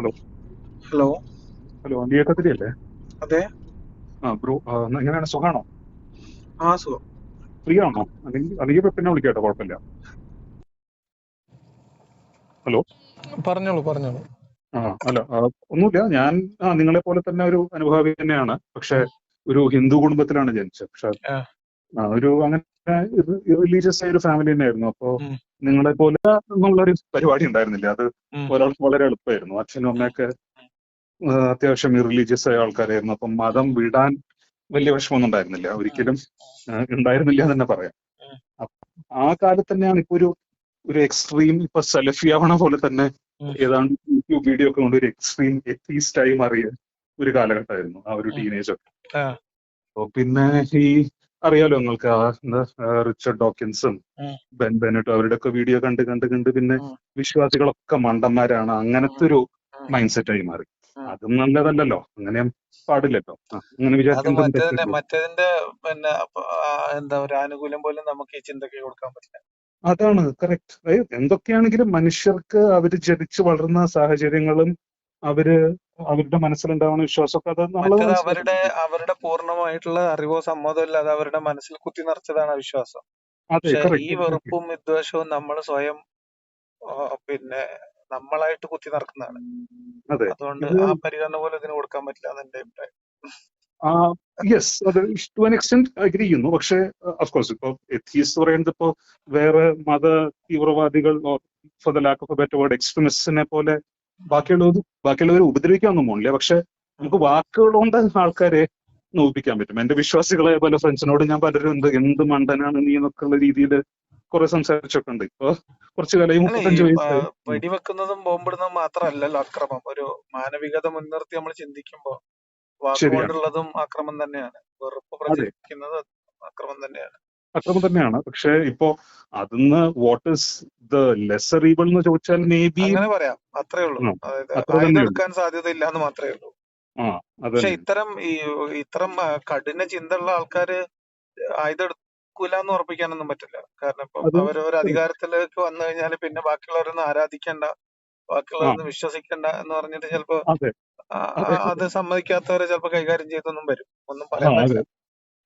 Hello. Hello. Hello അല്ലേ അതെ. ആ ബ്രോ എങ്ങനെയാണ്? സുഖാണോ? ആ സുഖം. ഫ്രീ ആണോ അല്ലെങ്കിൽ അല്ലെങ്കിൽ പിന്നെ വിളിക്കാട്ടോ കുഴപ്പമില്ല. ഹലോ? പറഞ്ഞോളൂ പറഞ്ഞോളൂ. ആ അല്ല ഒന്നുമില്ല. ഞാൻ ആ നിങ്ങളെ പോലെ തന്നെ ഒരു അനുഭാവി തന്നെയാണ്. പക്ഷെ ഒരു ഹിന്ദു കുടുംബത്തിലാണ് ജനിച്ചത്. പക്ഷെ ഒരു അങ്ങനെ റിലീജിയസ് ആയ ഒരു ഫാമിലി തന്നെയായിരുന്നു. അപ്പോ. നിങ്ങളെ പോലെ എന്നുള്ളൊരു പരിപാടി ഉണ്ടായിരുന്നില്ല. അത്. ഒരാൾക്ക് വളരെ എളുപ്പമായിരുന്നു. അച്ഛനും അമ്മയൊക്കെ അത്യാവശ്യം റിലീജിയസ് ആയ ആൾക്കാരായിരുന്നു. അപ്പം മതം വിടാൻ വലിയ വിഷമമൊന്നും ഉണ്ടായിരുന്നില്ല. ഒരിക്കലും ഉണ്ടായിരുന്നില്ല എന്ന് തന്നെ പറയാം. ആ കാലത്ത് തന്നെയാണ് ഇപ്പൊ ഒരു ഒരു എക്സ്ട്രീം ഇപ്പൊ സെലഫി ആവണ പോലെ തന്നെ. ഏതാണ്ട് യൂട്യൂബ് വീഡിയോ ഒക്കെ കൊണ്ട് ഒരു എക്സ്ട്രീം എത്തീസ്റ്റ് ആയി മാറിയ ഒരു കാലഘട്ടമായിരുന്നു. ആ ഒരു ടീനേജ് ഒക്കെ. അപ്പൊ പിന്നെ ഈ അറിയാലോ നിങ്ങൾക്ക് എന്താ റിച്ചർഡ് ഡോക്കിൻസും. ബെൻ ബെനറ്റും അവരുടെ ഒക്കെ വീഡിയോ കണ്ട് കണ്ട് കണ്ട് പിന്നെ വിശ്വാസികളൊക്കെ മണ്ടന്മാരാണ്. അങ്ങനത്തെ ഒരു മൈൻഡ് സെറ്റ് ആയി മാറി. അതും നല്ലതല്ലല്ലോ. അങ്ങനെ പാടില്ലല്ലോ അങ്ങനെ വിചാരിക്കുന്നത് മറ്റേതിന്റെ പിന്നെ എന്താ ഒരു ആനുകൂല്യം പോലും നമുക്ക് ഈ ചിന്തക്ക് കൊടുക്കാൻ പറ്റില്ല. അതാണ് കറക്റ്റ് എന്തൊക്കെയാണെങ്കിലും മനുഷ്യർക്ക് അവർ ജനിച്ചു വളർന്ന സാഹചര്യങ്ങളും അവർ അവരുടെ മനസ്സിലുണ്ടാവുന്ന വിശ്വാസമൊക്കെ അത് നമ്മൾ മറ്റേത് അവരുടെ അവരുടെ പൂർണമായിട്ടുള്ള അറിവോ സമ്മതമോ ഇല്ലാതെ അവരുടെ മനസ്സിൽ കുത്തി നിറച്ചതാണ് വിശ്വാസം. അതെ ഈ വെറുപ്പും വിദ്വേഷവും നമ്മൾ സ്വയം പിന്നെ നമ്മളായിട്ട് കുത്തി നിറക്കുന്നതാണ്. അതെ. അതുകൊണ്ട് ആ പരിഗണന പോലെ ഇതിന് കൊടുക്കാൻ പറ്റില്ല എന്ന് എന്റെ അഭിപ്രായം. യെസ് അത് ടു ആൻ എക്സ്റ്റെന്റ് അഗ്രി ചെയ്യുന്നു. പക്ഷേ അഫ്കോഴ്സ് ഇപ്പൊ എത്തീസ് പറയുന്നത് ഇപ്പോ വേറെ മത തീവ്രവാദികൾ for the lack of better word എക്സ്ട്രീമിസ്റ്റിനെ പോലെ ബാക്കിയുള്ളവർ ബാക്കിയുള്ളവരെ ഉപദ്രവിക്കാനൊന്നും പോണില്ല. പക്ഷെ നമുക്ക് വാക്കുകൾ കൊണ്ട് ആൾക്കാരെ നോവിപ്പിക്കാൻ പറ്റും. എന്റെ വിശ്വാസികളെ പല ഫ്രണ്ട്സിനോട് ഞാൻ പലരും എന്ത് എന്ത് മണ്ടനാണ് നീ എന്നൊക്കെ ഉള്ള രീതിയിൽ കുറെ സംസാരിച്ചൊക്കെ ഉണ്ട്. ഇപ്പൊ കുറച്ചു കാലം മുപ്പത്തഞ്ച് ആ, വയസ്സായി വെടിവെക്കുന്നതും ബോംബിടുന്നതും മാത്രമല്ലല്ലോ അക്രമം. ഒരു മാനവികത മുൻനിർത്തി നമ്മൾ ചിന്തിക്കുമ്പോ വാക്കുകൊണ്ടുള്ളതും അക്രമം തന്നെയാണ്. വെറുപ്പ് അതെ. പ്രചരിപ്പിക്കുന്നത് അക്രമം തന്നെയാണ്. അക്രമം തന്നെയാണ്. പക്ഷെ ഇപ്പോ അതിന്ന് what is the lesser evil എന്ന് ചോദിച്ചാൽ മേ ബി പറയാം. അത്രേ ഉള്ളൂ. എടുക്കാൻ സാധ്യതയില്ല എന്ന് മാത്രമേ ഉള്ളൂ. പക്ഷെ ഇത്തരം ഈ ഇത്തരം കഠിന ചിന്തയുള്ള ആൾക്കാര് ആയുധെടുക്കൂല എന്ന് ഉറപ്പിക്കാനൊന്നും പറ്റില്ല. കാരണം ഇപ്പൊ അത് അധികാരത്തിലേക്ക് വന്നു കഴിഞ്ഞാൽ പിന്നെ ബാക്കിയുള്ളവരൊന്നും ആരാധിക്കണ്ട. ബാക്കിയുള്ളവരൊന്നും വിശ്വസിക്കണ്ട എന്ന് പറഞ്ഞിട്ട് ചിലപ്പോ അതെ. സമ്മതിക്കാത്തവരെ ചിലപ്പോ കൈകാര്യം ചെയ്തൊന്നും വരും. ഒന്നും പറയാൻ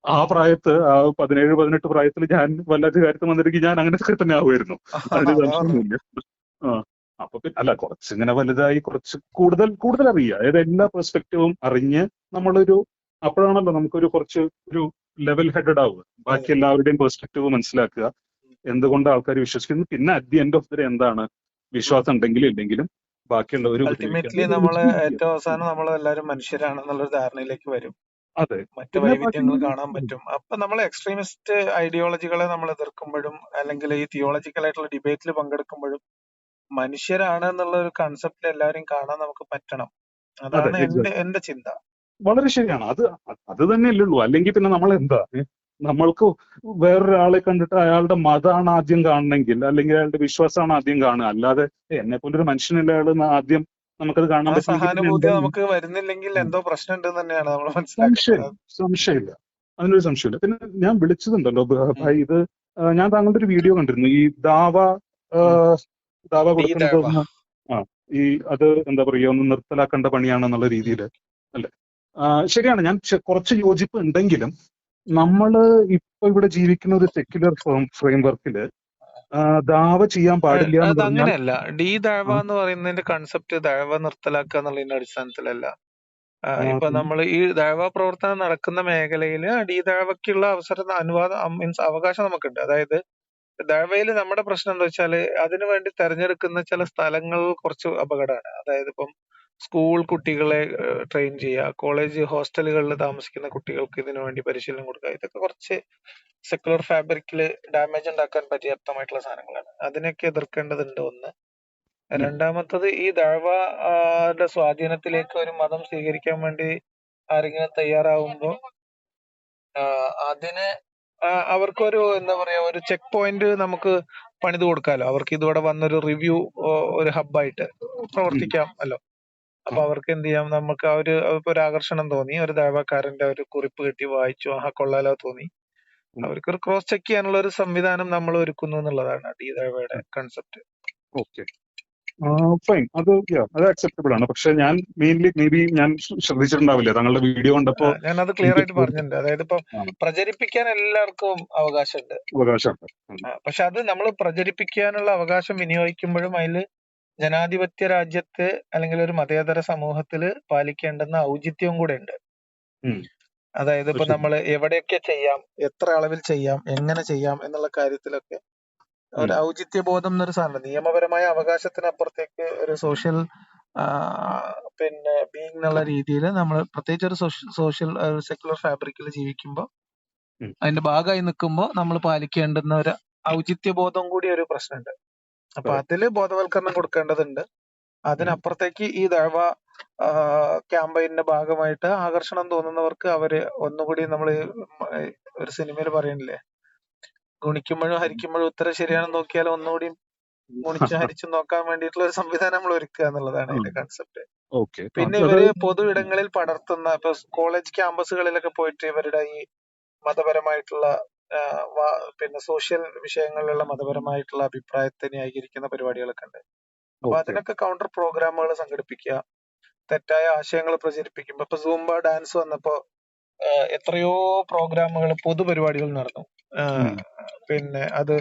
ആ പ്രായത്ത് ആ പതിനേഴ് പതിനെട്ട് പ്രായത്തിൽ ഞാൻ വല്ല അധികാരത്തിൽ വന്നിരിക്കും ഞാൻ അങ്ങനെ തന്നെ ആവുമായിരുന്നു അതിന് സംശയമൊന്നുമില്ല ആ. അപ്പൊ പിന്നെ അല്ല കുറച്ച് ഇങ്ങനെ വലുതായി കുറച്ച് കൂടുതൽ കൂടുതൽ അറിയുക. അതായത് എല്ലാ പെർസ്പെക്റ്റീവും അറിഞ്ഞ് നമ്മളൊരു അപ്പോഴാണല്ലോ നമുക്കൊരു കുറച്ച് ഒരു ലെവൽ ഹെഡഡ് ആവുക. ബാക്കി എല്ലാവരുടെയും പെർസ്പെക്റ്റീവ് മനസ്സിലാക്കുക. എന്തുകൊണ്ട് ആൾക്കാർ വിശ്വസിക്കുന്നു? പിന്നെ at the end of the എന്താണ് വിശ്വാസം ഉണ്ടെങ്കിലും ഇല്ലെങ്കിലും ബാക്കിയുള്ളവർ അൾട്ടിമേറ്റ്ലി നമ്മൾ നമ്മൾ ഏറ്റവും അവസാനം നമ്മൾ എല്ലാവരും മനുഷ്യരാണെന്നുള്ളൊരു ധാരണയിലേക്ക് വരും. അതെ. മറ്റു വൈവിധ്യങ്ങൾ കാണാൻ പറ്റും. അപ്പൊ നമ്മൾ എക്സ്ട്രീമിസ്റ്റ് ഐഡിയോളജികളെ നമ്മൾ എതിർക്കുമ്പോഴും അല്ലെങ്കിൽ ഈ തിയോളജിക്കൽ ആയിട്ടുള്ള ഡിബേറ്റിൽ പങ്കെടുക്കുമ്പോഴും മനുഷ്യരാണ് എന്നുള്ള ഒരു കൺസെപ്റ്റിൽ എല്ലാവരും കാണാൻ നമുക്ക് പറ്റണം. അതെ അതാണ് എന്റെ എന്റെ ചിന്ത. വളരെ ശരിയാണ്. അത് അത് തന്നെയല്ലേ ഉള്ളൂ അല്ലെങ്കിൽ പിന്നെ നമ്മൾ എന്താ? നമ്മൾക്ക് വേറൊരാളെ കണ്ടിട്ട് അയാളുടെ മതമാണ് ആദ്യം കാണണമെങ്കിൽ അല്ലെങ്കിൽ അയാളുടെ വിശ്വാസമാണ് ആദ്യം കാണുക. അല്ലാതെ എന്നെ പോലൊരു മനുഷ്യനല്ല അയാൾ ആദ്യം നമുക്കത് കാണാൻ എന്താണ് നമുക്ക് വരുന്നില്ലെങ്കിൽ. എന്തോ പ്രശ്നമുണ്ട് തന്നെയാണ് നമ്മൾ മനസ്സിലാക്കുന്നത്. സംശയം സംശയമില്ല. അതിനൊരു സംശയമില്ല. പിന്നെ ഞാൻ വിളിച്ചതുണ്ടല്ലോ ഭായി ഇത് ഞാൻ താങ്കളുടെ ഒരു വീഡിയോ കണ്ടിരുന്നു. ഈ ദാവ. ദാവ കൊടുക്കുന്നത് ആ ഈ അത് എന്താ പറയുക ഒന്ന് നിർത്തലാക്കേണ്ട പണിയാണെന്നുള്ള. രീതിയിൽ അല്ലെ? ശരിയാണ്. ഞാൻ കുറച്ച് യോജിപ്പ് ഉണ്ടെങ്കിലും നമ്മൾ ഇപ്പൊ ഇവിടെ ജീവിക്കുന്ന ഒരു സെക്യുലർ ഫ്രെയിം വർക്കിൽ ദാവ ചെയ്യാൻ പാടില്ല അത് അങ്ങനെയല്ല ഡി ദഴവ എന്ന് പറയുന്നതിന്റെ കൺസെപ്റ്റ് ദഴവ നിർത്തലാക്കുക എന്നുള്ളതിന്റെ അടിസ്ഥാനത്തിലല്ല. ഇപ്പൊ നമ്മൾ ഈ ദഴവ പ്രവർത്തനം നടക്കുന്ന മേഖലയിൽ ഡി ദഴവയ്ക്കുള്ള അവസരം അനുവാദം മീൻസ് അവകാശം നമുക്കുണ്ട്. അതായത് ദഴവയിൽ നമ്മുടെ പ്രശ്നം എന്താ വെച്ചാൽ അതിനു വേണ്ടി തെരഞ്ഞെടുക്കുന്ന ചില സ്ഥലങ്ങൾ കുറച്ച് അപകടമാണ്. അതായത് ഇപ്പം സ്കൂൾ കുട്ടികളെ ട്രെയിൻ ചെയ്യുക. കോളേജ് ഹോസ്റ്റലുകളിൽ താമസിക്കുന്ന കുട്ടികൾക്ക് ഇതിനു വേണ്ടി പരിശീലനം കൊടുക്കുക. ഇതൊക്കെ കുറച്ച് സെക്കുലർ ഫാബ്രിക്കിൽ ഡാമേജ് ഉണ്ടാക്കാൻ പര്യാപ്തമായിട്ടുള്ള സാധനങ്ങളാണ്. അതിനൊക്കെ എതിർക്കേണ്ടതുണ്ട് ഒന്ന്. രണ്ടാമത്തത് ഈ ദഴവയുടെ സ്വാധീനത്തിലേക്ക് ഒരു മതം സ്വീകരിക്കാൻ വേണ്ടി ആരെങ്കിലും തയ്യാറാവുമ്പോൾ അതിന് അവർക്കൊരു എന്താ പറയാ ഒരു ചെക്ക് പോയിന്റ് നമുക്ക് പണിത് കൊടുക്കാലോ. അവർക്ക് ഇതോടെ വന്നൊരു റിവ്യൂ ഒരു ഹബ്ബായിട്ട് പ്രവർത്തിക്കാം അല്ലോ. അപ്പൊ അവർക്ക് എന്ത് ചെയ്യാം? നമുക്ക് ആ ഒരു ഒരു ആകർഷണം തോന്നി. ഒരു ദാവാക്കാരന്റെ ഒരു കുറിപ്പ് കിട്ടി വായിച്ചു. ആഹാ കൊള്ളാലോ തോന്നി. അവർക്ക് ഒരു ക്രോസ് ചെക്ക് ചെയ്യാനുള്ള ഒരു സംവിധാനം നമ്മൾ ഒരുക്കുന്നു എന്നുള്ളതാണ് ഡി ദേവയുടെ കൺസെപ്റ്റ് ഓക്കെ. ഫൈൻ അത് അത് അക്സെപ്റ്റബിൾ ആണ്. പക്ഷെ ഞാൻ മെയിൻലി മേ ബി ഞാൻ ശ്രദ്ധിച്ചിട്ടുണ്ടാവില്ല. താങ്കളുടെ വീഡിയോ കണ്ടപ്പോ ഞാൻ അത് ക്ലിയർ ആയിട്ട് പറഞ്ഞിട്ടുണ്ട്. അതായത് ഇപ്പൊ പ്രചരിപ്പിക്കാൻ എല്ലാവർക്കും അവകാശമുണ്ട്. അവകാശമുണ്ട്. പക്ഷെ അത് നമ്മൾ പ്രചരിപ്പിക്കാനുള്ള അവകാശം വിനിയോഗിക്കുമ്പോഴും അതിൽ ജനാധിപത്യ രാജ്യത്ത് അല്ലെങ്കിൽ ഒരു മതേതര സമൂഹത്തിൽ പാലിക്കേണ്ടുന്ന ഔചിത്യവും കൂടെ ഉണ്ട്. അതായത് ഇപ്പൊ നമ്മൾ എവിടെയൊക്കെ ചെയ്യാം എത്ര അളവിൽ ചെയ്യാം എങ്ങനെ ചെയ്യാം എന്നുള്ള കാര്യത്തിലൊക്കെ ഒരു. ഔചിത്യ ബോധം എന്നൊരു സാധനം നിയമപരമായ അവകാശത്തിനപ്പുറത്തേക്ക് ഒരു സോഷ്യൽ പിന്നെ ബീങ് എന്നുള്ള രീതിയിൽ നമ്മൾ പ്രത്യേകിച്ച് ഒരു സോഷ്യൽ സെക്യുലർ ഫാബ്രിക്കിൽ ജീവിക്കുമ്പോൾ അതിന്റെ ഭാഗമായി നിൽക്കുമ്പോൾ നമ്മൾ പാലിക്കേണ്ടുന്ന ഒരു ഔചിത്യ ബോധം കൂടി ഒരു പ്രശ്നമുണ്ട്. അപ്പൊ അതിൽ ബോധവൽക്കരണം കൊടുക്കേണ്ടതുണ്ട്. അതിനപ്പുറത്തേക്ക് ഈ ദഴവ ക്യാമ്പയിന്റെ ഭാഗമായിട്ട് ആകർഷണം തോന്നുന്നവർക്ക് അവർ ഒന്നുകൂടി നമ്മൾ ഒരു സിനിമയിൽ പറയണില്ലേ ഗുണിക്കുമ്പോഴും ഹരിക്കുമ്പോഴും ഉത്തരം ശരിയാണെന്ന് നോക്കിയാൽ ഒന്നുകൂടി ഗുണിച്ചും ഹരിച്ചും നോക്കാൻ വേണ്ടിയിട്ടുള്ള ഒരു സംവിധാനം നമ്മൾ ഒരുക്കുക എന്നുള്ളതാണ് അതിന്റെ കൺസെപ്റ്റ് പിന്നെ ഇവർ പൊതു ഇടങ്ങളിൽ പടർത്തുന്ന ഇപ്പൊ കോളേജ് ക്യാമ്പസുകളിലൊക്കെ പോയിട്ട് ഇവരുടെ ഈ മതപരമായിട്ടുള്ള പിന്നെ സോഷ്യൽ വിഷയങ്ങളിലുള്ള മതപരമായിട്ടുള്ള അഭിപ്രായത്തെ ന്യായീകരിക്കുന്ന പരിപാടികളൊക്കെ ഉണ്ട്. അപ്പൊ അതിനൊക്കെ കൗണ്ടർ പ്രോഗ്രാമുകൾ സംഘടിപ്പിക്കുക. തെറ്റായ ആശയങ്ങൾ പ്രചരിപ്പിക്കുമ്പോ ഇപ്പൊ സൂംബ ഡാൻസ് വന്നപ്പോ എത്രയോ പ്രോഗ്രാമുകൾ പൊതുപരിപാടികൾ നടന്നു. പിന്നെ അത്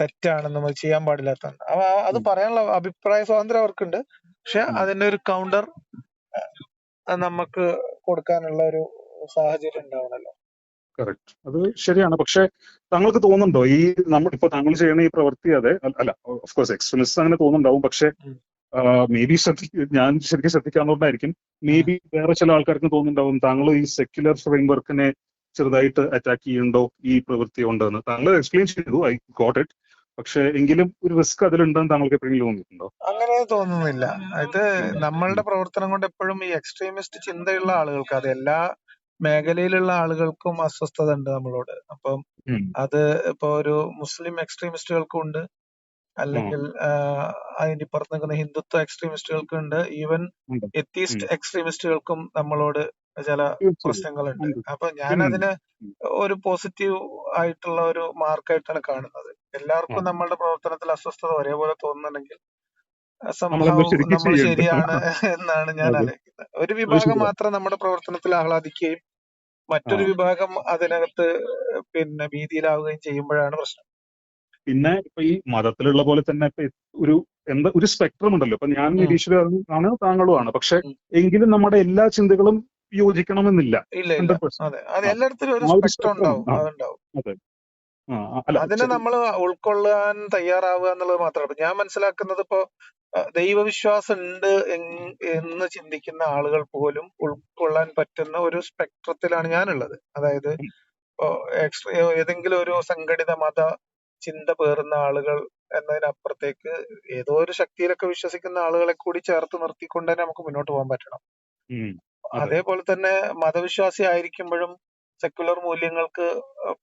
തെറ്റാണെന്ന് നമ്മൾ ചെയ്യാൻ പാടില്ലാത്തതാണ് അവ അത് പറയാനുള്ള അഭിപ്രായ സ്വാതന്ത്ര്യം അവർക്കുണ്ട്. പക്ഷെ അതിന്റെ ഒരു കൗണ്ടർ നമുക്ക് കൊടുക്കാനുള്ള ഒരു സാഹചര്യം ഉണ്ടാവണല്ലോ. കറക്റ്റ് അത് ശരിയാണ്. പക്ഷെ താങ്കൾക്ക് തോന്നുന്നുണ്ടോ? ഈ നമ്മൾ ഇപ്പൊ താങ്കൾ ചെയ്യുന്ന ഈ പ്രവൃത്തി അതെ അല്ല- ഓഫ്കോഴ്സ് ഓഫ് കോഴ്സ് എക്സ്ട്രീമിസ്റ്റ് അങ്ങനെ തോന്നുന്നുണ്ടാവും. പക്ഷെ. മേ ബി ശ്രദ്ധി ഞാൻ ശരിക്കും ശ്രദ്ധിക്കാവുന്നതുകൊണ്ടായിരിക്കും മേ ബി വേറെ ചില ആൾക്കാർക്ക് തോന്നുന്നുണ്ടാവും താങ്കൾ ഈ സെക്യുലർ ഫ്രെയിം വർക്കിനെ ചെറുതായിട്ട് അറ്റാക്ക് ചെയ്യുന്നുണ്ടോ ഈ പ്രവൃത്തി ഉണ്ടെന്ന് താങ്കൾ എക്സ്പ്ലെയിൻ ചെയ്തു ഐ ഗോട്ട് ഇറ്റ് പക്ഷെ എങ്കിലും ഒരു റിസ്ക് അതിലുണ്ടെന്ന് താങ്കൾക്ക് എപ്പോഴെങ്കിലും തോന്നിയിട്ടുണ്ടോ? അങ്ങനെ തോന്നുന്നില്ല. അതായത് നമ്മളുടെ പ്രവർത്തനം കൊണ്ട് എപ്പോഴും ഈ എക്സ്ട്രീമിസ്റ്റ് ചിന്തയുള്ള ആളുകൾക്ക് അത് എല്ലാ മേഖലയിലുള്ള ആളുകൾക്കും അസ്വസ്ഥത ഉണ്ട് നമ്മളോട്. അപ്പം അത് ഇപ്പൊ ഒരു മുസ്ലിം എക്സ്ട്രീമിസ്റ്റുകൾക്കും ഉണ്ട്. അല്ലെങ്കിൽ ആഹ് അതിന്റെ പുറത്ത് നിൽക്കുന്ന ഹിന്ദുത്വ എക്സ്ട്രീമിസ്റ്റുകൾക്കും ഉണ്ട്. ഈവൻ. എത്തീസ്റ്റ് എക്സ്ട്രീമിസ്റ്റുകൾക്കും നമ്മളോട് ചില. പ്രശ്നങ്ങളുണ്ട്. അപ്പൊ ഞാൻ അതിനെ ഒരു പോസിറ്റീവ് ആയിട്ടുള്ള ഒരു മാർക്കായിട്ടാണ് കാണുന്നത്. എല്ലാവർക്കും. നമ്മളുടെ പ്രവർത്തനത്തിൽ അസ്വസ്ഥത ഒരേപോലെ തോന്നുന്നുണ്ടെങ്കിൽ സംഭവം നമ്മൾ ശരിയാണ് എന്നാണ് ഞാൻ. ആലോചിക്കുന്നത്. ഒരു വിഭാഗം മാത്രം നമ്മുടെ പ്രവർത്തനത്തിൽ ആഹ്ലാദിക്കുകയും മറ്റൊരു വിഭാഗം അതിനകത്ത് പിന്നെ ഭീതിയിലാവുകയും ചെയ്യുമ്പോഴാണ് പ്രശ്നം. പിന്നെ ഇപ്പൊ ഈ മതത്തിലുള്ള പോലെ തന്നെ ഇപ്പൊ ഒരു എന്താ ഒരു സ്പെക്ട്രം ഉണ്ടല്ലോ. ഇപ്പൊ ഞാൻ ആണ് താങ്കളും ആണ്. പക്ഷെ എങ്കിലും നമ്മുടെ എല്ലാ ചിന്തകളും യോജിക്കണമെന്നില്ല. അതിനെ നമ്മൾ ഉൾക്കൊള്ളാൻ തയ്യാറാവുക എന്നുള്ളത് മാത്രമാണ് ഞാൻ മനസ്സിലാക്കുന്നത് ഇപ്പോ ദൈവവിശ്വാസം ഉണ്ട് എന്ന് ചിന്തിക്കുന്ന ആളുകൾ പോലും ഉൾക്കൊള്ളാൻ പറ്റുന്ന ഒരു സ്പെക്ട്രത്തിലാണ് ഞാനുള്ളത്. അതായത്. ഏതെങ്കിലും ഒരു സംഘടിത മത ചിന്ത പേറുന്ന ആളുകൾ എന്നതിനപ്പുറത്തേക്ക് ഏതോ ഒരു ശക്തിയിലൊക്കെ വിശ്വസിക്കുന്ന ആളുകളെ കൂടി ചേർത്ത് നിർത്തിക്കൊണ്ട് തന്നെ നമുക്ക് മുന്നോട്ട് പോകാൻ പറ്റണം. അതേപോലെ തന്നെ മതവിശ്വാസി ആയിരിക്കുമ്പോഴും സെക്യുലർ മൂല്യങ്ങൾക്ക്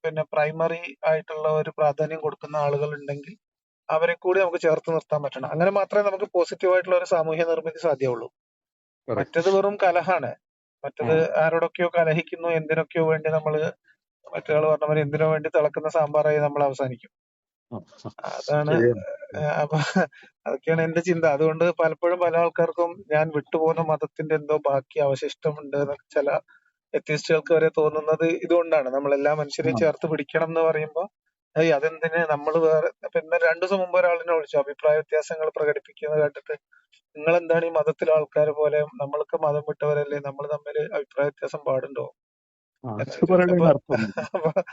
പിന്നെ പ്രൈമറി ആയിട്ടുള്ള ഒരു പ്രാധാന്യം കൊടുക്കുന്ന ആളുകൾ ഉണ്ടെങ്കിൽ അവരെ കൂടി നമുക്ക് ചേർത്ത് നിർത്താൻ പറ്റണം. അങ്ങനെ മാത്രമേ നമുക്ക് പോസിറ്റീവായിട്ടുള്ള ഒരു സാമൂഹ്യ നിർമ്മിതി സാധ്യമുള്ളൂ. മറ്റത് വെറും കലഹാണ്. മറ്റത്. ആരോടൊക്കെയോ കലഹിക്കുന്നു എന്തിനൊക്കെയോ വേണ്ടി നമ്മൾ മറ്റൊരാൾ പറഞ്ഞ പോലെ എന്തിനോ വേണ്ടി തിളക്കുന്ന സാമ്പാറായി നമ്മൾ അവസാനിക്കും. അതാണ് അപ്പൊ അതൊക്കെയാണ് എന്റെ ചിന്ത. അതുകൊണ്ട് പലപ്പോഴും പല ആൾക്കാർക്കും ഞാൻ വിട്ടുപോകുന്ന മതത്തിന്റെ എന്തോ ബാക്കി അവശിഷ്ടമുണ്ട് എന്നൊക്കെ ചില വ്യത്യസ്തകൾക്ക് വരെ തോന്നുന്നത് ഇതുകൊണ്ടാണ്. നമ്മൾ എല്ലാ മനുഷ്യരെയും ചേർത്ത് പിടിക്കണം എന്ന് പറയുമ്പോൾ ഏയ് അതെന്തിന്? നമ്മൾ വേറെ അപ്പൊ ഇന്നലെ രണ്ടു ദിവസം മുമ്പ് ഒരാളിനെ വിളിച്ചു. അഭിപ്രായ വ്യത്യാസങ്ങൾ പ്രകടിപ്പിക്കുന്നത് കേട്ടിട്ട് നിങ്ങൾ എന്താണ് ഈ മതത്തിലെ ആൾക്കാരെ പോലെ? നമ്മൾക്ക് മതം വിട്ടവരല്ലേ? നമ്മൾ തമ്മിൽ അഭിപ്രായ വ്യത്യാസം പാടുണ്ടോ.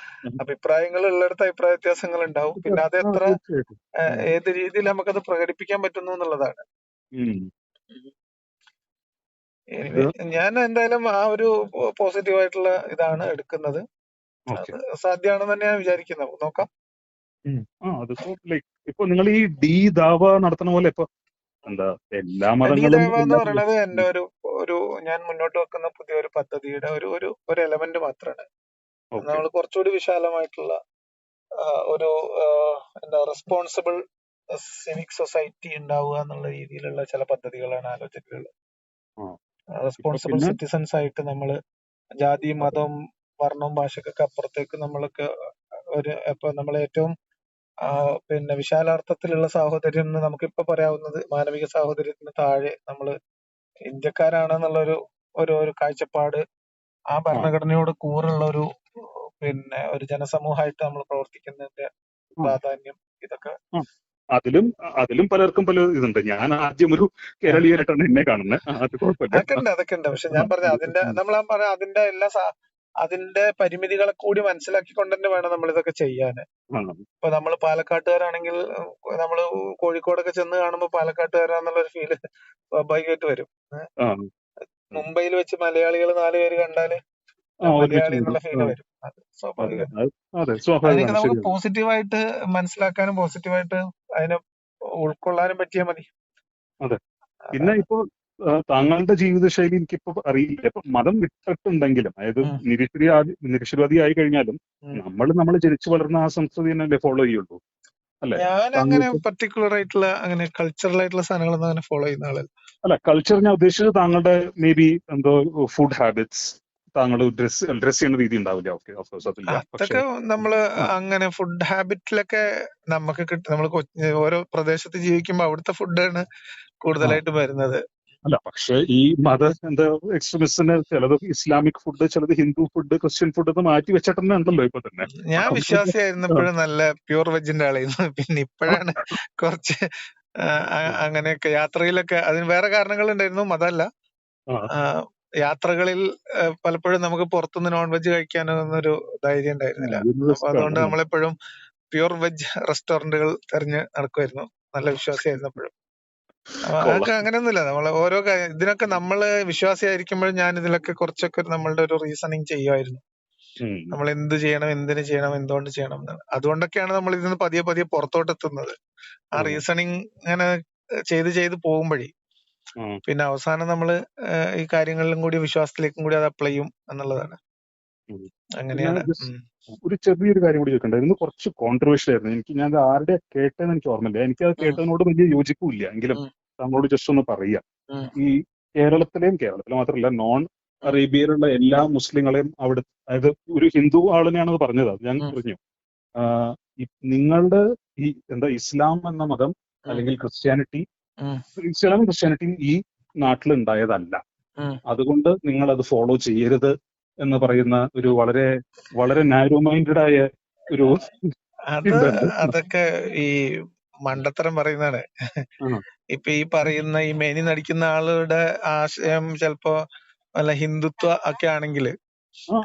അഭിപ്രായങ്ങൾ ഉള്ളിടത്ത് അഭിപ്രായ വ്യത്യാസങ്ങൾ ഉണ്ടാവും. പിന്നെ അത് എത്ര. ഏത് രീതിയിൽ നമുക്കത് പ്രകടിപ്പിക്കാൻ പറ്റുന്നു എന്നുള്ളതാണ്. ഞാൻ എന്തായാലും ആ ഒരു പോസിറ്റീവ് ആയിട്ടുള്ള ഇതാണ് എടുക്കുന്നത്. സാധ്യമാണെന്ന് തന്നെയാണ് വിചാരിക്കുന്നത് നമുക്ക് നോക്കാം. ആ അതിപ്പോ ലൈക്ക് ഇപ്പൊ നിങ്ങൾ ഈ ഡി ദാവ നടത്തുന്ന പോലെ ഇപ്പൊ എന്താ എല്ലാ മതങ്ങളും എന്ന് പറയുന്നത് എന്റെ ഒരു ഒരു ഞാൻ മുന്നോട്ട് വെക്കുന്ന പുതിയ ഒരു പദ്ധതിയുടെ ഒരു ഒരു ഒരു എലമെന്റ് മാത്രമാണ് നമ്മൾ കുറച്ചുകൂടി വിശാലമായിട്ടുള്ള ഒരു എന്താ റെസ്പോൺസിബിൾ സിവിക് സൊസൈറ്റി ഉണ്ടാവുക എന്നുള്ള രീതിയിലുള്ള ചില പദ്ധതികളാണ് ആലോചനകൾ റെസ്പോൺസിബിൾ സിറ്റിസൺസ് ആയിട്ട് നമ്മൾ ജാതി മതം വർണവും ഭാഷക്കൊക്കെ അപ്പുറത്തേക്ക് നമ്മൾക്ക് ഒരു ഇപ്പൊ നമ്മൾ ഏറ്റവും പിന്നെ വിശാലാർത്ഥത്തിലുള്ള സാഹോദര്യം എന്ന് നമുക്കിപ്പോ പറയാവുന്നത് മാനവിക സാഹോദര്യത്തിന് താഴെ നമ്മൾ ഇന്ത്യക്കാരാണെന്നുള്ളൊരു ഒരു ഒരു കാഴ്ചപ്പാട് ആ ഭരണഘടനയോട് കൂറുള്ള ഒരു പിന്നെ ഒരു ജനസമൂഹമായിട്ട് നമ്മൾ പ്രവർത്തിക്കുന്നതിന്റെ പ്രാധാന്യം ഇതൊക്കെ. അതിലും അതിലും പലർക്കും പല ഇതുണ്ട്. ഞാൻ ആദ്യം ഒരു. കേരളീയരായിട്ടാണ് എന്നെ കാണുന്നത് അത് കുഴപ്പമില്ല. അതൊക്കെ ഉണ്ട് അതൊക്കെ ഉണ്ട്. പക്ഷെ ഞാൻ പറഞ്ഞ അത് അതിന്റെ. നമ്മൾ പറഞ്ഞ അതിന്റെ എല്ലാ അതിന്റെ പരിമിതികളെ കൂടി മനസ്സിലാക്കിക്കൊണ്ട് തന്നെ വേണം നമ്മൾ ഇതൊക്കെ ചെയ്യാൻ ഇപ്പൊ നമ്മൾ പാലക്കാട്ടുകാരാണെങ്കിൽ നമ്മൾ കോഴിക്കോടൊക്കെ ചെന്ന് കാണുമ്പോൾ പാലക്കാട്ടുകാരാന്നുള്ള ഒരു ഫീൽ സ്വാഭാവികമായിട്ട് വരും. മുംബൈയിൽ വെച്ച് മലയാളികൾ നാല് പേര് കണ്ടാൽ ആ ഒരുമിച്ച് മലയാളി കൂടും എന്നുള്ള ഫീൽ വരും. അത് സ്വാഭാവികം. അതിനൊക്കെ നമുക്ക് പോസിറ്റീവായിട്ട് മനസ്സിലാക്കാനും പോസിറ്റീവായിട്ട് അതിനെ ഉൾക്കൊള്ളാനും പറ്റിയാൽ മതി. അതെ. പിന്നെ ഇപ്പോൾ ഇപ്പോ താങ്കളുടെ ജീവിതശൈലി എനിക്കിപ്പോ അറിയില്ല. ഇപ്പൊ മതം വിട്ടിട്ടുണ്ടെങ്കിലും അതായത് ഉം, നിരീശ്വരവാദി ആയി കഴിഞ്ഞാലും നമ്മൾ നമ്മൾ ജനിച്ചു വളർന്ന ആ സംസ്കൃതി തന്നെ ഫോളോ ചെയ്യുള്ളൂ? അല്ലെ? ഞാൻ അങ്ങനെ പർട്ടിക്കുലർ ആയിട്ടുള്ള അങ്ങനെ കൾച്ചറൽ ആയിട്ടുള്ള സാധനങ്ങളൊന്നും അങ്ങനെ ഫോളോ ചെയ്യുന്ന ആളല്ല. അല്ല കൾച്ചർ ഞാൻ ഉദ്ദേശിച്ചത് താങ്കളുടെ മേ ബി എന്തോ ഫുഡ് ഹാബിറ്റ്സ് താങ്കൾ ഡ്രസ് ഡ്രസ് ചെയ്യുന്ന രീതി ഉണ്ടാവില്ല? ഓക്കെ അതൊക്കെ നമ്മൾ അങ്ങനെ ഫുഡ് ഹാബിറ്റിലൊക്കെ നമുക്ക് കിട്ടും നമ്മൾ ഓരോ പ്രദേശത്ത് ജീവിക്കുമ്പോൾ അവിടുത്തെ ഫുഡാണ് കൂടുതലായിട്ട് വരുന്നത്. അല്ല പക്ഷെ ഈ മത എന്താ എക്സ്ട്രീമിസ്റ്റിന് ചിലത് ഇസ്ലാമിക് ഫുഡ് ചിലത് ഹിന്ദു ഫുഡ് ക്രിസ്ത്യൻ ഫുഡ് എന്ന് മാറ്റി വെച്ചിട്ടെന്നെ ഉണ്ടല്ലോ ഇപ്പൊ തന്നെ. ഞാൻ വിശ്വാസിയായിരുന്നപ്പോഴും നല്ല പ്യൂർ വെജിന്റെ ആളായിരുന്നു. പിന്നെ ഇപ്പോഴാണ് കുറച്ച് അങ്ങനെയൊക്കെ യാത്രയിലൊക്കെ അതിന് വേറെ കാരണങ്ങൾ ഉണ്ടായിരുന്നു ആ, യാത്രകളിൽ പലപ്പോഴും നമുക്ക് പുറത്തുനിന്ന് നോൺ വെജ് കഴിക്കാനൊന്നൊരു ധൈര്യം ഉണ്ടായിരുന്നില്ല. അപ്പൊ അതുകൊണ്ട്? നമ്മളെപ്പോഴും പ്യൂർ വെജ് റെസ്റ്റോറന്റുകൾ തെരഞ്ഞ് നടക്കുമായിരുന്നു നല്ല കൊള്ളാം അതൊക്കെ അങ്ങനെയൊന്നുമില്ല. നമ്മൾ ഓരോ ഇതിനൊക്കെ നമ്മൾ വിശ്വാസിയായിരിക്കുമ്പോൾ ഞാൻ ഇതിലൊക്കെ കുറച്ചൊക്കെ നമ്മളുടെ ഒരു റീസണിങ് ചെയ്യുമായിരുന്നു. നമ്മൾ എന്ത് ചെയ്യണം എന്തിനു ചെയ്യണം എന്തുകൊണ്ട് ചെയ്യണം എന്ന്. അതുകൊണ്ടൊക്കെയാണ് നമ്മൾ ഇതിൽ നിന്ന് പതിയെ പതിയെ പുറത്തോട്ട് എത്തുന്നത് ആ റീസണിങ് ഇങ്ങനെ ചെയ്ത് ചെയ്ത് പോകുമ്പോഴേ പിന്നെ അവസാനം നമ്മൾ ഈ കാര്യങ്ങളിലും കൂടി വിശ്വാസത്തിലേക്കും കൂടി അത് അപ്ലൈ ചെയ്യും എന്നുള്ളതാണ്. അങ്ങനെയാണ്. ഒരു ചെറിയൊരു കാര്യം കൂടി ചോദിക്കണ്ടായിരുന്നു കുറച്ച് കോൺട്രവേഴ്ഷ്യൽ ആയിരുന്നു. എനിക്ക് ഞാൻ ആരുടെ കേട്ടതെന്ന് എനിക്ക് ഓർമ്മയില്ല. എനിക്ക് അത്. കേട്ടതിനോട് വലിയ യോജിപ്പില്ല എങ്കിലും. താങ്കളോട് ജസ്റ്റ് ഒന്ന് പറയാം ഈ കേരളത്തിലെയും കേരളത്തിൽ മാത്രമല്ല നോൺ. അറേബ്യയിലുള്ള എല്ലാ മുസ്ലിങ്ങളെയും അവിടെ അതായത് ഒരു ഹിന്ദു ആളിനെയാണ് അത് പറഞ്ഞത്. ഞാൻ പറഞ്ഞു. നിങ്ങളുടെ ഈ എന്താ ഇസ്ലാം എന്ന മതം അല്ലെങ്കിൽ ക്രിസ്ത്യാനിറ്റി. ഇസ്ലാമും ക്രിസ്ത്യാനിറ്റിയും ഈ നാട്ടിൽ ഉണ്ടായതല്ല. അതുകൊണ്ട് നിങ്ങൾ അത് ഫോളോ ചെയ്യരുത് എന്ന് പറയുന്ന ഒരു വളരെ വളരെ നാരോ മൈൻഡഡ് ആയ ഒരു അത് അതൊക്കെ ഈ മണ്ടത്തരം പറയുന്നതാണ്. ഇപ്പൊ ഈ പറയുന്ന ഈ മേനി നടിക്കുന്ന ആളുടെ ആശയം ചിലപ്പോ വല്ല ഹിന്ദുത്വ ഒക്കെ ആണെങ്കിൽ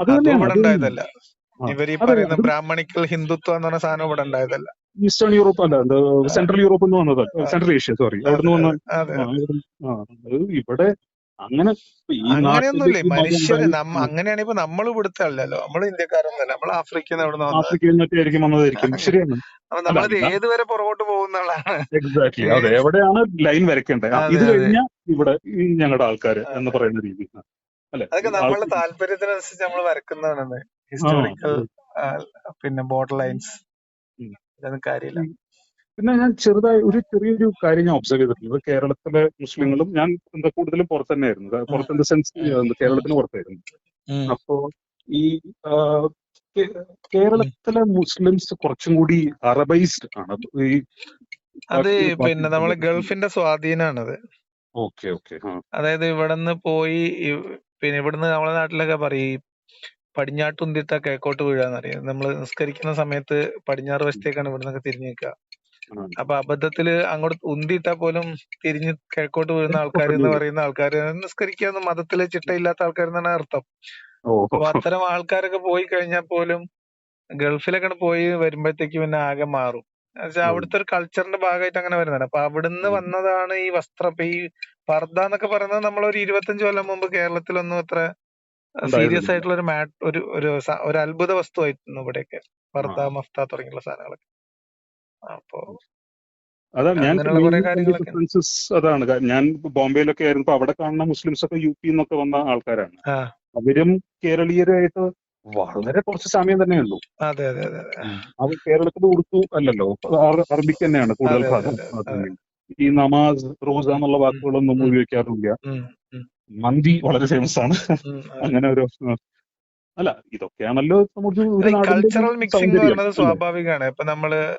അത് ഇവിടെ ഉണ്ടായതല്ല. ഇവർ ഇവർ ഈ പറയുന്ന ബ്രാഹ്മണിക്കൽ ഹിന്ദുത്വം എന്ന് പറഞ്ഞ സാധനം ഇവിടെ ഉണ്ടായതല്ല. ഈസ്റ്റേൺ യൂറോപ്പ് അല്ല സെൻട്രൽ യൂറോപ്പിൽ നിന്ന് വന്നത് സെൻട്രൽ ഏഷ്യ സോറി അവിടുന്ന് വന്ന ഇവിടെ അങ്ങനെ അങ്ങനെയൊന്നുമില്ല. ഈ മതം നമ്മ അങ്ങനെയാണ് ഇപ്പൊ നമ്മൾ ഇവിടുത്തെ അല്ലല്ലോ നമ്മൾ ഇന്ത്യക്കാരൊന്നല്ല നമ്മൾ ആഫ്രിക്കയിൽ നിന്ന് ആഫ്രിക്കയിൽ നിന്നൊക്കെ വന്നതായിരിക്കും. ശരിയാണ്. നമ്മളിത് ഏതുവരെ പുറകോട്ട് പോകുന്നുള്ളതാണ്. എക്സാക്ട്ലി അതെ എവിടെയാണ് ലൈൻ വരയ്ക്കേണ്ടത്? ഇത് കഴിഞ്ഞാൽ ഇവിടെ ഞങ്ങളുടെ ആൾക്കാര് എന്ന് പറയുന്ന രീതി അല്ലെ? അതൊക്കെ നമ്മളെ താല്പര്യത്തിനനുസരിച്ച് നമ്മൾ വരക്കുന്നതാണ് ഹിസ്റ്റോറിക്കൽ പിന്നെ ബോർഡർ ലൈൻസ് കാര്യമില്ല. പിന്നെ ഞാൻ ചെറുതായി ഒരു ചെറിയൊരു കാര്യം ഞാൻ ഒബ്സർവ് ചെയ്തിട്ടുണ്ട് കേരളത്തിലെ മുസ്ലിങ്ങളും ഞാൻ എന്താ കൂടുതലും പുറത്ത് തന്നെയായിരുന്നു. പുറത്ത് ഇൻ ദ സെൻസ്. കേരളത്തിന് പുറത്തായിരുന്നു. അപ്പോ ഈ. കേരളത്തിലെ മുസ്ലിംസ് കുറച്ചും കൂടി അറബൈസ്ഡ് ആണ് ഈ അത് പിന്നെ നമ്മളെ ഗൾഫിന്റെ സ്വാധീനമാണത് ഓക്കെ ഓക്കെ അതായത് ഇവിടുന്ന് പോയി പിന്നെ ഇവിടുന്ന് നമ്മളെ നാട്ടിലൊക്കെ പറയും പടിഞ്ഞാട്ടുന്തിട്ട കേക്കോട്ട് കിഴക്കോട്ട് വീഴാന്നറിയാം നമ്മൾ നിസ്കരിക്കുന്ന സമയത്ത് പടിഞ്ഞാറ് വശത്തേക്കാണ് ഇവിടുന്നൊക്കെ തിരിഞ്ഞു നിൽക്കുക. അപ്പൊ അബദ്ധത്തിൽ അങ്ങോട്ട് ഉന്തിയിട്ടാ പോലും തിരിഞ്ഞ് കിഴക്കോട്ട് വീഴുന്ന ആൾക്കാർ എന്ന് പറയുന്ന ആൾക്കാർ നിസ്കരിക്കാന്ന് മതത്തിൽ ചിട്ടയില്ലാത്ത ആൾക്കാർ എന്നാണ് അർത്ഥം. അപ്പൊ അത്തരം ആൾക്കാരൊക്കെ പോയി കഴിഞ്ഞാൽ പോലും ഗൾഫിലൊക്കെ പോയി വരുമ്പോഴത്തേക്ക് പിന്നെ ആകെ മാറും. എന്നുവെച്ചാൽ. അവിടുത്തെ ഒരു കൾച്ചറിന്റെ ഭാഗമായിട്ട് അങ്ങനെ വരുന്നതാണ്. അപ്പൊ അവിടുന്ന്. വന്നതാണ് ഈ വസ്ത്രം. ഈ പർദ്ദ എന്നൊക്കെ പറയുന്നത് നമ്മൾ ഒരു ഇരുപത്തഞ്ച് കൊല്ലം മുമ്പ് കേരളത്തിലൊന്നും അത്ര സീരിയസ് ആയിട്ടുള്ള ഒരു മാറ്റ് ഒരു ഒരു അത്ഭുത വസ്തുവായിരുന്നു ഇവിടെയൊക്കെ. പർദ്ദ മഫ്ത തുടങ്ങിയുള്ള സാധനങ്ങളൊക്കെ. അപ്പൊ അതാണ് ഞാൻ ഡിഫറൻസസ് അതാണ്. ഞാൻ ബോംബെയിലൊക്കെ ആയിരുന്നു. അവിടെ കാണുന്ന മുസ്ലിംസ് ഒക്കെ യു പി എന്നൊക്കെ വന്ന ആൾക്കാരാണ്. അവരും കേരളീയരായിട്ട് വളരെ കുറച്ച് സമയം തന്നെ ഉള്ളൂ. അതെ അതെ അതെ അവർ കേരളത്തിൽ ഉറുദു അല്ലല്ലോ. അറ- അറബിക്ക് തന്നെയാണ് കൂടുതൽ ഭാഗം. ഈ നമാസ് റോസ എന്നുള്ള വാക്കുകളൊന്നും ഉപയോഗിക്കാറില്ല. മന്തി വളരെ ഫേമസ് ആണ്. അങ്ങനെ ഒരു. അല്ല ഇതൊക്കെയാണല്ലോ കൾച്ചറൽ മിക്സിംഗ് സ്വാഭാവികമാണ്. ഇപ്പൊ നമ്മൾ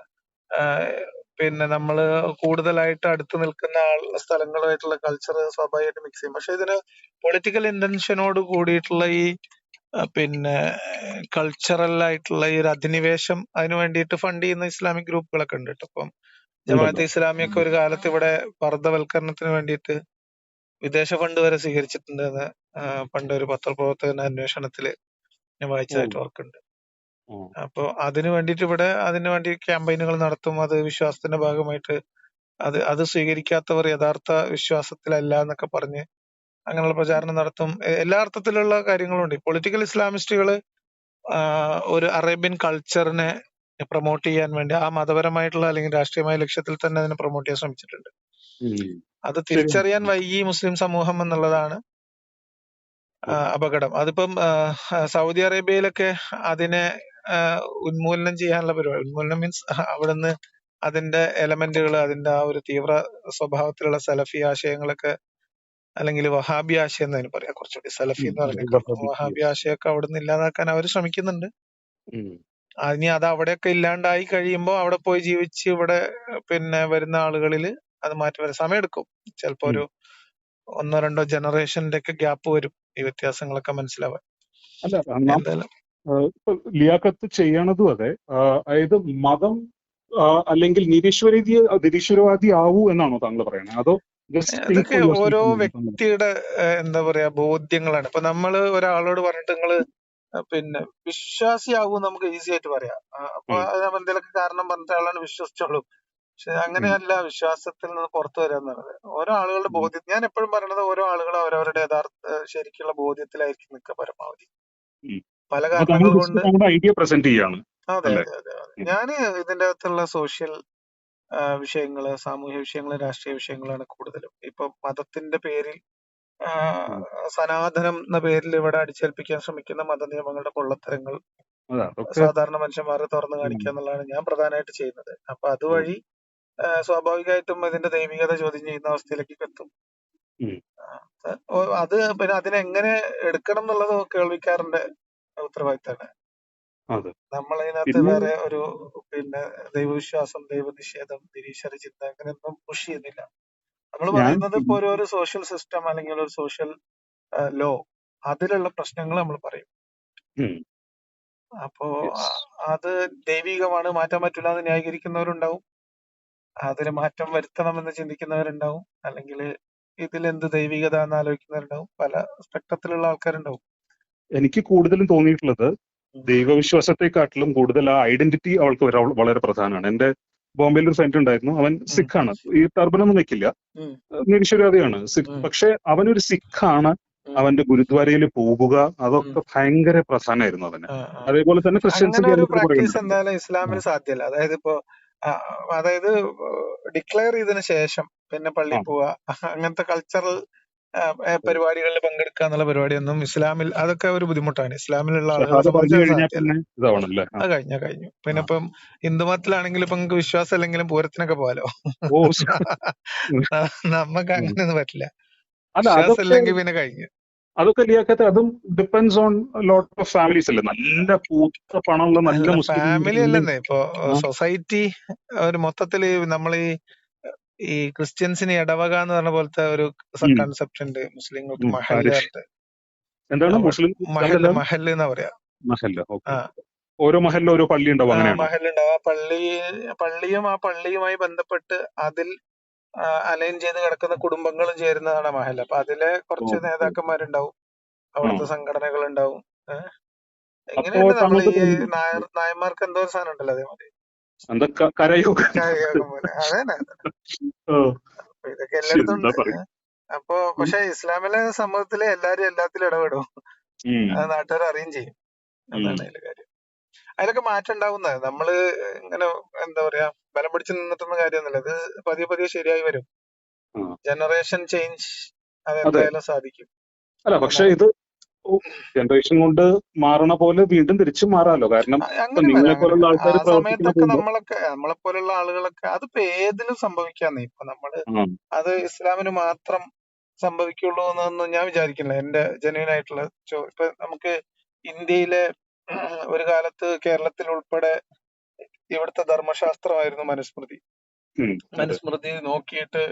പിന്നെ നമ്മൾ കൂടുതലായിട്ട് അടുത്ത് നിൽക്കുന്ന ആൾ സ്ഥലങ്ങളുമായിട്ടുള്ള കൾച്ചർ സ്വാഭാവികമായിട്ട് മിക്സ് ചെയ്യും. പക്ഷെ ഇതിന് പൊളിറ്റിക്കൽ ഇന്റൻഷനോട് കൂടിയിട്ടുള്ള ഈ പിന്നെ കൾച്ചറൽ ആയിട്ടുള്ള ഈ ഒരു അധിനിവേശം അതിന് വേണ്ടിയിട്ട് ഫണ്ട് ചെയ്യുന്ന ഇസ്ലാമിക് ഗ്രൂപ്പുകളൊക്കെ ഉണ്ട് കേട്ടോ. അപ്പം ജമാഅത്തെ ഇസ്ലാമിയൊക്കെ ഒരു കാലത്ത് ഇവിടെ വർദ്ധവൽക്കരണത്തിന് വേണ്ടിയിട്ട് വിദേശ ഫണ്ട് വരെ സ്വീകരിച്ചിട്ടുണ്ട് എന്ന് പണ്ട് ഒരു പത്രപ്രവർത്തകന്റെ അന്വേഷണത്തിൽ ഞാൻ വായിച്ചതായിട്ട് ഓർക്കുന്നുണ്ട്. അപ്പൊ അതിന് വേണ്ടിയിട്ട് ഇവിടെ അതിന് വേണ്ടി ക്യാമ്പയിനുകൾ നടത്തും. അത് വിശ്വാസത്തിന്റെ ഭാഗമായിട്ട് അത് അത് സ്വീകരിക്കാത്തവർ യഥാർത്ഥ വിശ്വാസത്തിലല്ല എന്നൊക്കെ പറഞ്ഞ് അങ്ങനെയുള്ള പ്രചാരണം നടത്തും. എല്ലാ അർത്ഥത്തിലുള്ള കാര്യങ്ങളും ഉണ്ട് പൊളിറ്റിക്കൽ ഇസ്ലാമിസ്റ്റുകൾ ഒരു അറേബ്യൻ കൾച്ചറിനെ പ്രൊമോട്ട് ചെയ്യാൻ വേണ്ടി ആ മതപരമായിട്ടുള്ള അല്ലെങ്കിൽ രാഷ്ട്രീയമായ ലക്ഷ്യത്തിൽ തന്നെ അതിനെ പ്രൊമോട്ട് ചെയ്യാൻ ശ്രമിച്ചിട്ടുണ്ട്. അത് തിരിച്ചറിയാൻ വൈകി മുസ്ലിം സമൂഹം എന്നുള്ളതാണ് അപകടം. അതിപ്പം സൗദി അറേബ്യയിലൊക്കെ അതിനെ ഉന്മൂലനം ചെയ്യാനുള്ള പരിപാടി. ഉന്മൂലനം മീൻസ് അവിടുന്ന് അതിന്റെ എലമെന്റുകൾ അതിന്റെ ആ ഒരു തീവ്ര സ്വഭാവത്തിലുള്ള സലഫി ആശയങ്ങളൊക്കെ അല്ലെങ്കിൽ വഹാബി ആശയം എന്നതിന് പറയാം. കുറച്ചുകൂടി സലഫി എന്ന് പറഞ്ഞ വഹാബി. ആശയമൊക്കെ അവിടുന്ന് ഇല്ലാതാക്കാൻ അവർ ശ്രമിക്കുന്നുണ്ട്. ഇനി അത് അവിടെയൊക്കെ ഇല്ലാണ്ടായി കഴിയുമ്പോൾ അവിടെ പോയി ജീവിച്ച് ഇവിടെ പിന്നെ വരുന്ന ആളുകളിൽ അത് മാറ്റി വരാൻ സമയമെടുക്കും. ചിലപ്പോ ഒരു ഒന്നോ രണ്ടോ ജനറേഷന്റെ ഒക്കെ ഗ്യാപ്പ് വരും ഈ വ്യത്യാസങ്ങളൊക്കെ മനസ്സിലാവാൻ. എന്തായാലും ലിയാഖത്ത് ചെയ്യണതും അതെ. അതായത് മതം അല്ലെങ്കിൽ നിരീശ്വരീതി നിരീശ്വരവാദി ആവൂ എന്നാണോ താങ്കൾ പറയുന്നത്? അതോ അതൊക്കെ ഓരോ വ്യക്തിയുടെ എന്താ പറയാ ബോധ്യങ്ങളാണ്. ഇപ്പൊ നമ്മൾ ഒരാളോട് പറഞ്ഞിട്ട് നിങ്ങൾ പിന്നെ വിശ്വാസിയാവൂ നമുക്ക് ഈസി ആയിട്ട് പറയാം. അപ്പൊ എന്തെങ്കിലുമൊക്കെ കാരണം പറഞ്ഞിട്ട് ആളാണ് വിശ്വസിച്ചോളൂ. പക്ഷെ അങ്ങനെയല്ല വിശ്വാസത്തിൽ നിന്ന് പുറത്തു വരിക എന്നുള്ളത് ഓരോ ആളുകളുടെ ബോധ്യം ഞാൻ എപ്പോഴും പറയണത് ഓരോ ആളുകളും അവരവരുടെ യഥാർത്ഥ ശരിക്കുള്ള ബോധ്യത്തിലായിരിക്കും നിൽക്കുക പരമാവധി. പല കാരണങ്ങൾ കൊണ്ട് ഐഡിയ പ്രസന്റ് ചെയ്യാണ്. അതെ അല്ലേ? അതെ അതെ അതെ. ഞാൻ ഇതിന്റെ അകത്തുള്ള സോഷ്യൽ വിഷയങ്ങൾ സാമൂഹ്യ വിഷയങ്ങൾ രാഷ്ട്രീയ വിഷയങ്ങളാണ് കൂടുതലും. ഇപ്പൊ മതത്തിന്റെ പേരിൽ സനാതനം എന്ന പേരിൽ ഇവിടെ അടിച്ചേൽപ്പിക്കാൻ ശ്രമിക്കുന്ന മത നിയമങ്ങളുടെ പൊള്ളത്തരങ്ങൾ സാധാരണ മനുഷ്യന്മാരെ തുറന്നു. കാണിക്കുക എന്നുള്ളതാണ് ഞാൻ പ്രധാനമായിട്ട് ചെയ്യുന്നത്. അപ്പൊ അതുവഴി സ്വാഭാവികമായിട്ടും ഇതിന്റെ ദൈവികത ചോദ്യം ചെയ്യുന്ന അവസ്ഥയിലേക്ക് എത്തും. അത് പിന്നെ അതിനെങ്ങനെ എടുക്കണം എന്നുള്ളത് കേൾവിക്കാരന്റെ ഉത്തരവാദിത്തമാണ്. നമ്മളതിനകത്ത് വേറെ ഒരു പിന്നെ ദൈവവിശ്വാസം ദൈവനിഷേധം നിരീശ്വര ചിന്ത അങ്ങനെയൊന്നും പുഷ് ചെയ്യുന്നില്ല. നമ്മൾ പറയുന്നത് ഇപ്പൊ ഒരു ഒരു സോഷ്യൽ സിസ്റ്റം അല്ലെങ്കിൽ ഒരു സോഷ്യൽ ലോ അതിലുള്ള പ്രശ്നങ്ങൾ നമ്മൾ പറയും. അപ്പോ അത് ദൈവികമാണ് മാറ്റാൻ പറ്റില്ല എന്ന് ന്യായീകരിക്കുന്നവരുണ്ടാവും. അതിൽ മാറ്റം വരുത്തണമെന്ന് ചിന്തിക്കുന്നവരുണ്ടാവും. അല്ലെങ്കിൽ ഇതിൽ എന്ത് ദൈവികത എന്ന് ആലോചിക്കുന്നവരുണ്ടാവും. പല സ്പെക്ട്രത്തിലുള്ള ആൾക്കാരുണ്ടാവും. എനിക്ക് കൂടുതലും തോന്നിയിട്ടുള്ളത് ദൈവവിശ്വാസത്തെക്കാട്ടിലും കൂടുതൽ ആ ഐഡന്റിറ്റി അവൾക്ക് വളരെ പ്രധാനമാണ്. എന്റെ ബോംബെയിൽ ഒരു ഫ്രണ്ട് ഉണ്ടായിരുന്നു. അവൻ സിഖ് ആണ് ഈ ടർബനൊന്നും വെക്കില്ല. നിരീശ്വരവാദിയാണ് സിഖ്. പക്ഷെ അവനൊരു സിഖ് ആണ് അവന്റെ ഗുരുദ്വാരയിൽ പോകുക അതൊക്കെ ഭയങ്കര പ്രധാനമായിരുന്നു അവന്. അതേപോലെ തന്നെ ക്രിസ്ത്യൻസ് ഇസ്ലാമിന് സാധ്യല്ല. അതായത് ഇപ്പോ അതായത് ഡിക്ലെയർ ചെയ്തതിനു ശേഷം പിന്നെ പള്ളിയിൽ. പോവുക അങ്ങനത്തെ കൾച്ചറൽ പരിപാടികളിൽ പങ്കെടുക്കുക എന്നുള്ള പരിപാടിയൊന്നും ഇസ്ലാമിൽ അതൊക്കെ ഒരു ബുദ്ധിമുട്ടാണ്. ഇസ്ലാമിലുള്ള ആളുകൾ അത് കഴിഞ്ഞ കഴിഞ്ഞു പിന്നെ. ഇപ്പം ഹിന്ദുമതത്തിലാണെങ്കിലും ഇപ്പൊ നിങ്ങൾക്ക് വിശ്വാസം അല്ലെങ്കിലും പൂരത്തിനൊക്കെ പോകാലോ നമുക്ക് അങ്ങനെയൊന്നും പറ്റില്ല. വിശ്വാസം ഇല്ലെങ്കിൽ പിന്നെ കഴിഞ്ഞു. അതൊക്കെ ലിയാക്കത്തെ അതും depends on lot of families അല്ലേ? നല്ല പൂത്ത പണമുള്ള നല്ല ഫാമിലി അല്ലെന്നേ. ഇപ്പൊ സൊസൈറ്റി ഒരു മൊത്തത്തിൽ നമ്മൾ ഈ ഈ ക്രിസ്ത്യൻസിന് ഇടവക എന്ന് പറഞ്ഞ പോലത്തെ ഒരു. കൺസെപ്റ്റ് ഉണ്ട് മുസ്ലിങ്ങൾക്ക് ഉം. മഹല്ല് പാരിഷ്. എന്താണ് മുസ്ലിം മഹല്ല് മഹല്ല് എന്നാ പറയാ. മഹല്ല് ഓരോ പള്ളി ഉണ്ടാവും ആ പള്ളി പള്ളിയും ആ പള്ളിയുമായി ബന്ധപ്പെട്ട് അതിൽ അലൈൻ ചെയ്ത് കിടക്കുന്ന കുടുംബങ്ങളും ചേരുന്നതാണ് മഹൽ അപ്പൊ അതിലെ കുറച്ച് നേതാക്കന്മാരുണ്ടാവും. അവിടുത്തെ സംഘടനകൾ ഉണ്ടാവും ഇങ്ങനെയുണ്ട് നമ്മൾ ഈ നായർ നായന്മാർക്ക് എന്തോ ഒരു സാധനം ഉണ്ടല്ലോ അതേമാതിരി. എന്താ കരയോഗ അപ്പൊ ഇതൊക്കെ എല്ലായിടത്തും പക്ഷെ ഇസ്ലാമിലെ സമൂഹത്തിൽ എല്ലാരും എല്ലാത്തിലും ഇടപെടും. അത് നാട്ടുകാർ അറിയും ചെയ്യും. എന്നാണ് അതാണ് അതിലെ കാര്യം. അതിലൊക്കെ മാറ്റം ഉണ്ടാവുന്ന നമ്മൾ ഇങ്ങനെ എന്താ പറയാ ബലം പിടിച്ച് നിന്നിട്ടൊന്നും കാര്യമൊന്നുമില്ല. ഇത് പതിയെ പതിയെ ശരിയായി വരും. ജനറേഷൻ ചേഞ്ച് അത് എന്തായാലും സാധിക്കും. അല്ല പക്ഷെ ഇത് ജനറേഷൻ കൊണ്ട് മാറണ പോലെ വീണ്ടും തിരിച്ചു മാറാലോ? കാരണം നിങ്ങളെ പോലുള്ള ആൾക്കാർ പ്രവർത്തിക്കുന്ന സമയത്തൊക്കെ നമ്മളൊക്കെ നമ്മളെ പോലുള്ള ആളുകളൊക്കെ അതിപ്പോ ഏതിലും സംഭവിക്കാന്നേ. ഇപ്പൊ നമ്മൾ അത് ഇസ്ലാമിന് മാത്രം സംഭവിക്കുള്ളൂ എന്നൊന്നും ഞാൻ വിചാരിക്കുന്നില്ല എന്റെ ജനുവിൻ ആയിട്ടുള്ള ചോ ഇപ്പൊ നമുക്ക് ഇന്ത്യയിലെ ഒരു കാലത്ത് കേരളത്തിൽ ഉൾപ്പെടെ ഇവിടുത്തെ ധർമ്മശാസ്ത്രമായിരുന്നു മനുസ്മൃതി. മനുസ്മൃതി നോക്കിയിട്ട്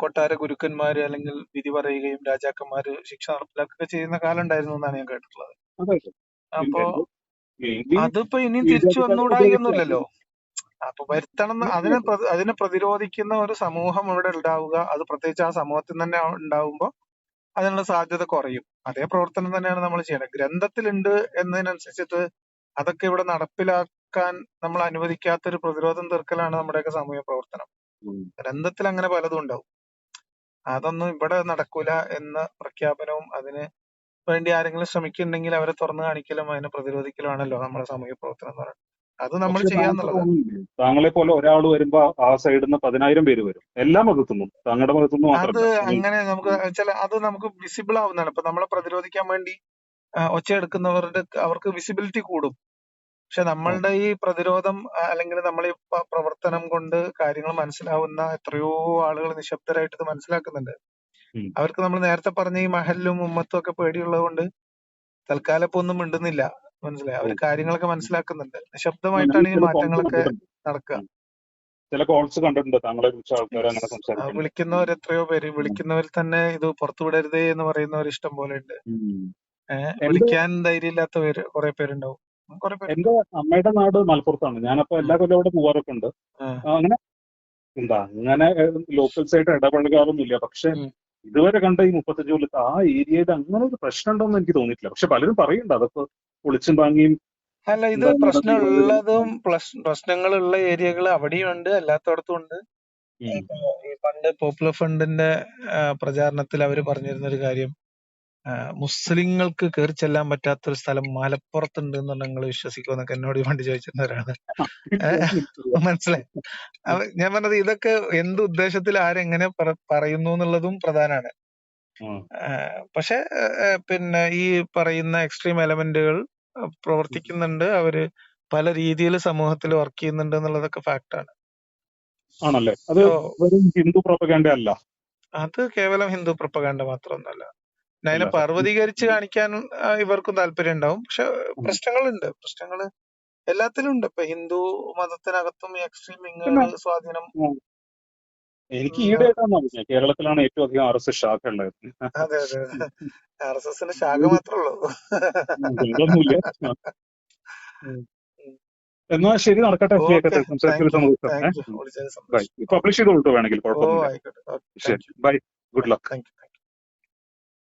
കൊട്ടാര ഗുരുക്കന്മാര് അല്ലെങ്കിൽ വിധി പറയുകയും രാജാക്കന്മാര് ശിക്ഷ നടപ്പിലാക്കുകയൊക്കെ ചെയ്യുന്ന കാലം ഉണ്ടായിരുന്നു എന്നാണ് ഞാൻ കേട്ടിട്ടുള്ളത്. അപ്പോ അതിപ്പോ ഇനിയും തിരിച്ചു വന്നുകൂടായികയൊന്നുമില്ലല്ലോ അപ്പൊ വരുത്തണം അതിനെ അതിനെ പ്രതിരോധിക്കുന്ന ഒരു സമൂഹം ഇവിടെ ഉണ്ടാവുക അത് പ്രത്യേകിച്ച് ആ സമൂഹത്തിൽ തന്നെ ഉണ്ടാവുമ്പോ അതിനുള്ള സാധ്യത കുറയും. അതേ പ്രവർത്തനം തന്നെയാണ് നമ്മൾ ചെയ്യേണ്ടത് ഗ്രന്ഥത്തിലുണ്ട് എന്നതിനനുസരിച്ചിട്ട് അതൊക്കെ ഇവിടെ നടപ്പിലാക്കാൻ നമ്മൾ അനുവദിക്കാത്ത ഒരു പ്രതിരോധം തീർക്കലാണ് നമ്മുടെയൊക്കെ സാമൂഹ്യ പ്രവർത്തനം. ഗ്രന്ഥത്തിൽ അങ്ങനെ പലതും ഉണ്ടാവും. അതൊന്നും ഇവിടെ നടക്കൂല എന്ന പ്രഖ്യാപനവും അതിന് വേണ്ടി ആരെങ്കിലും ശ്രമിക്കുന്നുണ്ടെങ്കിൽ അവരെ തുറന്നു കാണിക്കലും അതിനെ പ്രതിരോധിക്കലുമാണല്ലോ നമ്മുടെ സാമൂഹ്യ പ്രവർത്തനം എന്ന് പറയുന്നത്. അത് നമ്മൾ ചെയ്യാന്നുള്ളത് താങ്കളെ പോലെ ഒരാൾ വരുമ്പോ ആ സൈഡിൽ നിന്ന് പതിനായിരം പേര് വരും. എല്ലാ മതത്തുനിന്നും താങ്കളുടെ മതത്തുനിന്നും അത് അങ്ങനെ നമുക്ക് ചില അത് നമുക്ക് വിസിബിൾ ആവുന്നതാണ്. ഇപ്പൊ നമ്മളെ പ്രതിരോധിക്കാൻ വേണ്ടി ഒച്ചയെടുക്കുന്നവരുടെ അവർക്ക് വിസിബിലിറ്റി കൂടും. പക്ഷെ നമ്മളുടെ ഈ പ്രതിരോധം അല്ലെങ്കിൽ നമ്മൾ ഈ പ്രവർത്തനം കൊണ്ട് കാര്യങ്ങൾ മനസ്സിലാവുന്ന എത്രയോ ആളുകൾ നിശബ്ദരായിട്ട് ഇത് മനസ്സിലാക്കുന്നുണ്ട്. അവർക്ക് നമ്മൾ നേരത്തെ പറഞ്ഞ ഈ മഹലും ഉമ്മത്തും ഒക്കെ പേടിയുള്ളത് കൊണ്ട് തൽക്കാലം ഇപ്പൊ ഒന്നും മിണ്ടുന്നില്ല. മനസ്സിലായി? അവർ കാര്യങ്ങളൊക്കെ മനസ്സിലാക്കുന്നുണ്ട്. നിശബ്ദമായിട്ടാണ് ഈ മാറ്റങ്ങളൊക്കെ നടക്കുക. ചില കോൾസ് കണ്ടിട്ടുണ്ട്. താങ്കളെ കുറിച്ച് ആൾക്കാർ അങ്ങനെ സംസാരിക്കുന്നത് വിളിക്കുന്നവർ എത്രയോ പേര്. വിളിക്കുന്നവരിൽ തന്നെ ഇത് പുറത്തുവിടരുതേ എന്ന് പറയുന്നവർ ഇഷ്ടം പോലെ ഉണ്ട്. വിളിക്കാൻ ധൈര്യമില്ലാത്ത പേര് കുറെ പേരുണ്ടാവും. എന്റെ അമ്മയുടെ നാട് മലപ്പുറത്താണ്. ഞാനപ്പോ എല്ലാ കൊല്ലം അവിടെ പോവാറൊക്കെ ഉണ്ട് അങ്ങനെ എന്താ അങ്ങനെ ലോക്കൽസ് ആയിട്ട് ഇടപഴകാറൊന്നുമില്ല. പക്ഷെ ഇതുവരെ കണ്ട ഈ മുപ്പത്തഞ്ച് കൊല്ലത്ത് ആ ഏരിയയിൽ അങ്ങനെ ഒരു പ്രശ്നം ഉണ്ടോന്ന് എനിക്ക് തോന്നിയിട്ടില്ല. പക്ഷെ പലരും പറയുന്നുണ്ട് അതൊക്കെ ഒളിച്ചും വാങ്ങിയും അല്ല ഇത് എന്താ പ്രശ്നം നടക്കുന്നത് ഉള്ളതും പ്ലസ് പ്രശ്നങ്ങളുള്ള ഏരിയകൾ അവിടെയും ഉണ്ട് അല്ലാത്തടത്തും ഉണ്ട്. പണ്ട് പോപ്പുലർ ഫണ്ടിന്റെ പ്രചാരണത്തിൽ അവർ പറഞ്ഞിരുന്ന ഒരു കാര്യം മുസ്ലിങ്ങൾക്ക് കയറി ചെല്ലാൻ പറ്റാത്ത ഒരു സ്ഥലം മലപ്പുറത്തുണ്ട് എന്ന് നിങ്ങൾ വിശ്വസിക്കുമെന്നൊക്കെ എന്നോട് ഈ പണ്ട് ചോദിച്ചിരുന്നവരാണ്. മനസ്സിലായി. ഞാൻ പറഞ്ഞത് ഇതൊക്കെ എന്ത് ഉദ്ദേശത്തിൽ ആരെങ്ങനെ പറയുന്നു എന്നുള്ളതും പ്രധാനമാണ്. പക്ഷെ പിന്നെ ഈ പറയുന്ന എക്സ്ട്രീം എലമെന്റുകൾ പ്രവർത്തിക്കുന്നുണ്ട്. അവർ പല രീതിയിൽ സമൂഹത്തിൽ വർക്ക് ചെയ്യുന്നുണ്ട് എന്നുള്ളതൊക്കെ ഫാക്ട് ആണ് ആണല്ലേ? അത് വെറും ഹിന്ദു പ്രൊപ്പഗാൻഡ അല്ല അത് കേവലം ഹിന്ദു പ്രൊപ്പഗാൻഡ മാത്രമൊന്നുമല്ല അതിനെ പർവതീകരിച്ച് കാണിക്കാൻ ഇവർക്കും താല്പര്യം ഉണ്ടാവും. പക്ഷെ. പ്രശ്നങ്ങളുണ്ട്. പ്രശ്നങ്ങൾ എല്ലാത്തിലും ഉണ്ട് ഇപ്പൊ ഹിന്ദു മതത്തിനകത്തും ഈ എക്സ്ട്രീം പിന്നെ സ്വാധീനം എനിക്ക് അറിഞ്ഞത് കേരളത്തിലാണ് ഏറ്റവും അധികം ആർ എസ് എസ് ശാഖ ഉള്ളത്. അതെ അതെ ആർ എസ് എസിന്റെ ശാഖ മാത്രമേ ഉള്ളൂ. എന്നാ ശരി നടക്കട്ടെ. സന്തോഷം. പബ്ലിഷ് ചെയ്തോളൂ വേണമെങ്കിൽ. കുഴപ്പമില്ല ശരി. Bye. Good luck. Thank you.